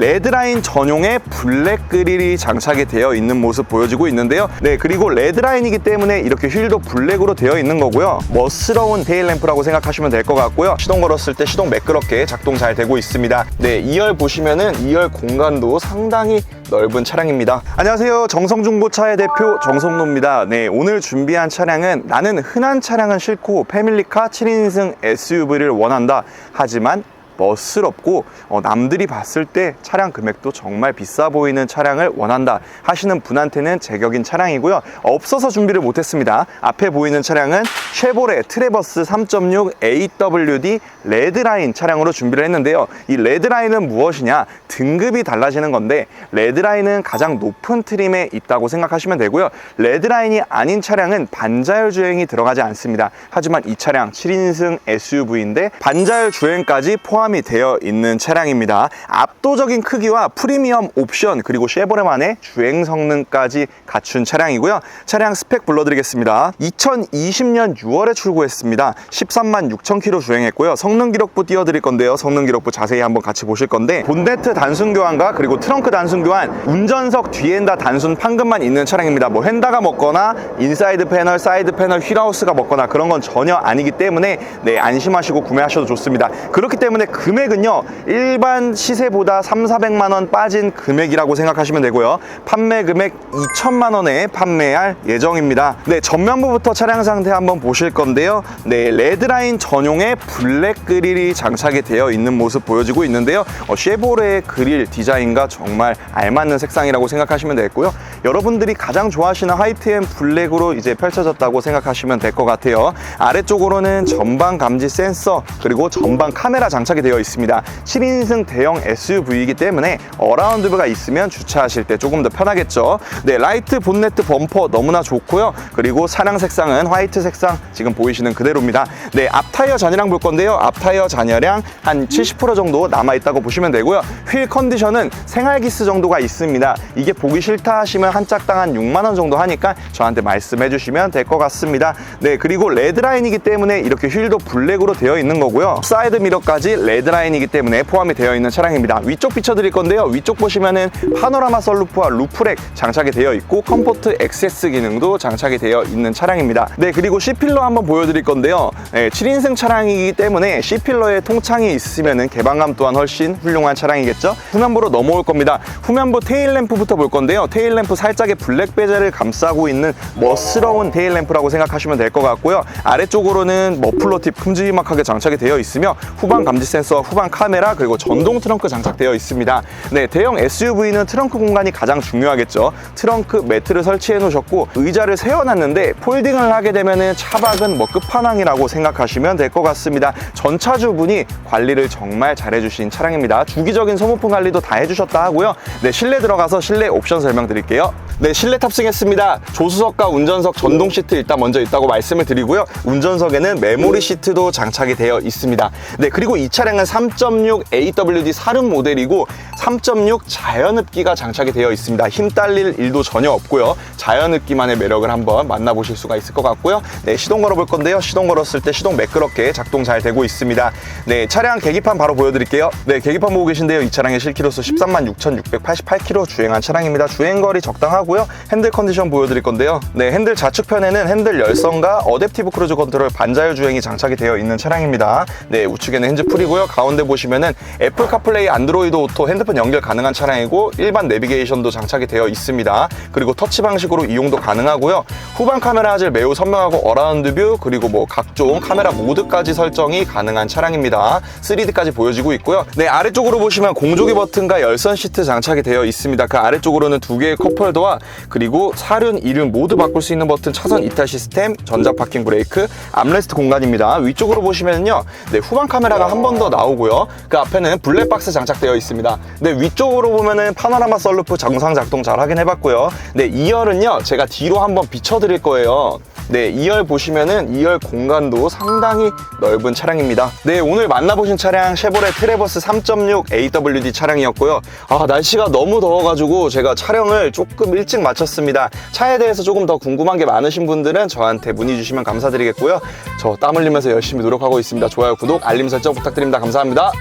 레드라인 전용의 블랙 그릴이 장착이 되어 있는 모습 보여지고 있는데요. 네, 그리고 레드라인이기 때문에 이렇게 휠도 블랙으로 되어 있는 거고요. 멋스러운 테일 램프라고 생각하시면 될 것 같고요. 시동 걸었을 때 시동 매끄럽게 작동 잘 되고 있습니다. 네, 2열 보시면은 2열 공간도 상당히 넓은 차량입니다. 안녕하세요. 정성중고차의 대표 정성노입니다. 네, 오늘 준비한 차량은 나는 흔한 차량은 싫고 패밀리카 7인승 SUV를 원한다. 하지만 멋스럽고 어, 남들이 봤을 때 차량 금액도 정말 비싸 보이는 차량을 원한다 하시는 분한테는 제격인 차량이고요. 없어서 준비를 못했습니다. 앞에 보이는 차량은 쉐보레 트레버스 3.6 AWD 레드라인 차량으로 준비를 했는데요. 이 레드라인은 무엇이냐? 등급이 달라지는 건데 레드라인은 가장 높은 트림에 있다고 생각하시면 되고요. 레드라인이 아닌 차량은 반자율 주행이 들어가지 않습니다. 하지만 이 차량 7인승 SUV인데 반자율 주행까지 포함 이 되어 있는 차량입니다. 압도적인 크기와 프리미엄 옵션 그리고 쉐보레만의 주행 성능까지 갖춘 차량이고요. 차량 스펙 불러드리겠습니다. 2020년 6월에 출고했습니다. 13만 6천 킬로 주행했고요. 성능 기록부 띄워드릴 건데요. 성능 기록부 자세히 한번 같이 보실 건데 본네트 단순 교환과 그리고 트렁크 단순 교환, 운전석 뒤엔다 단순 판금만 있는 차량입니다. 뭐 휀다가 먹거나 인사이드 패널, 사이드 패널, 휠하우스가 먹거나 그런 건 전혀 아니기 때문에 네 안심하시고 구매하셔도 좋습니다. 그렇기 때문에 금액은요 일반 시세보다 3, 400만 원 빠진 금액이라고 생각하시면 되고요. 판매 금액 2천만 원에 판매할 예정입니다. 네 전면부부터 차량 상태 한번 보실 건데요. 네 레드라인 전용의 블랙 그릴이 장착이 되어 있는 모습 보여지고 있는데요. 어, 쉐보레의 그릴 디자인과 정말 알맞는 색상이라고 생각하시면 되겠고요. 여러분들이 가장 좋아하시는 화이트 앤 블랙으로 이제 펼쳐졌다고 생각하시면 될 것 같아요. 아래쪽으로는 전방 감지 센서 그리고 전방 카메라 장착이 되어 있습니다. 7인승 대형 SUV이기 때문에 어라운드뷰가 있으면 주차하실 때 조금 더 편하겠죠. 네, 라이트 본네트 범퍼 너무나 좋고요. 그리고 차량 색상은 화이트 색상 지금 보이시는 그대로입니다. 네, 앞 타이어 잔여량 볼 건데요. 앞 타이어 잔여량 한 70% 정도 남아 있다고 보시면 되고요. 휠 컨디션은 생활기스 정도가 있습니다. 이게 보기 싫다 하시면 한 짝당 한 6만 원 정도 하니까 저한테 말씀해 주시면 될 것 같습니다. 네, 그리고 레드라인이기 때문에 이렇게 휠도 블랙으로 되어 있는 거고요. 사이드 미러까지 레드 라인이기 때문에 포함이 되어 있는 차량입니다. 위쪽 비춰드릴 건데요. 위쪽 보시면은 파노라마 썬루프와 루프렉 장착이 되어 있고 컴포트 액세스 기능도 장착이 되어 있는 차량입니다. 네, 그리고 C필러 한번 보여드릴 건데요. 네, 7인승 차량이기 때문에 C필러에 통창이 있으면은 개방감 또한 훨씬 훌륭한 차량이겠죠. 후면부로 넘어올 겁니다. 후면부 테일램프부터 볼 건데요. 테일램프 살짝의 블랙 베젤을 감싸고 있는 멋스러운 테일램프라고 생각하시면 될 것 같고요. 아래쪽으로는 머플러 팁 큼지막하게 장착이 되어 있으며 후방 감지 센 서, 후방 카메라 그리고 전동 트렁크 장착되어 있습니다. 네, 대형 SUV는 트렁크 공간이 가장 중요하겠죠. 트렁크 매트를 설치해 놓으셨고 의자를 세워 놨는데 폴딩을 하게 되면은 차박은 뭐 끝판왕이라고 생각하시면 될 것 같습니다. 전차주분이 관리를 정말 잘해 주신 차량입니다. 주기적인 소모품 관리도 다 해주셨다 하고요. 네, 실내 들어가서 실내 옵션 설명드릴게요. 네, 실내 탑승했습니다. 조수석과 운전석 전동 시트 일단 먼저 있다고 말씀을 드리고요. 운전석에는 메모리 시트도 장착이 되어 있습니다. 네, 그리고 이 차량은 3.6 AWD 사륜 모델이고 3.6 자연흡기가 장착이 되어 있습니다. 힘 딸릴 일도 전혀 없고요. 자연흡기만의 매력을 한번 만나보실 수가 있을 것 같고요. 네, 시동 걸어볼 건데요. 시동 걸었을 때 시동 매끄럽게 작동 잘 되고 있습니다. 네, 차량 계기판 바로 보여드릴게요. 네, 계기판 보고 계신데요. 이 차량의 실키로수 13만 6,688km 주행한 차량입니다. 주행거리 적당하고 요. 핸들 컨디션 보여드릴 건데요. 네, 핸들 좌측편에는 핸들 열선과 어댑티브 크루즈 컨트롤 반자율 주행이 장착이 되어 있는 차량입니다. 네, 우측에는 핸즈 풀이고요. 가운데 보시면은 애플 카플레이 안드로이드 오토 핸드폰 연결 가능한 차량이고 일반 내비게이션도 장착이 되어 있습니다. 그리고 터치 방식으로 이용도 가능하고요. 후방 카메라 화질 매우 선명하고 어라운드 뷰 그리고 뭐 각종 카메라 모드까지 설정이 가능한 차량입니다. 3D까지 보여지고 있고요. 네, 아래쪽으로 보시면 공조기 버튼과 열선 시트 장착이 되어 있습니다. 그 아래쪽으로는 두 개의 컵홀더와 그리고 사륜, 이륜 모두 바꿀 수 있는 버튼 차선 이탈 시스템, 전자 파킹 브레이크, 암레스트 공간입니다. 위쪽으로 보시면요. 네, 후방 카메라가 한 번 더 나오고요. 그 앞에는 블랙박스 장착되어 있습니다. 네, 위쪽으로 보면은 파노라마 썰루프 정상 작동 잘 확인해 봤고요. 네, 2열은요. 제가 뒤로 한번 비춰 드릴 거예요. 네, 2열 보시면은 2열 공간도 상당히 넓은 차량입니다. 네, 오늘 만나보신 차량 쉐보레 트레버스 3.6 AWD 차량이었고요. 아, 날씨가 너무 더워가지고 제가 촬영을 조금 일찍 마쳤습니다. 차에 대해서 조금 더 궁금한 게 많으신 분들은 저한테 문의 주시면 감사드리겠고요. 저 땀 흘리면서 열심히 노력하고 있습니다. 좋아요, 구독, 알림 설정 부탁드립니다. 감사합니다.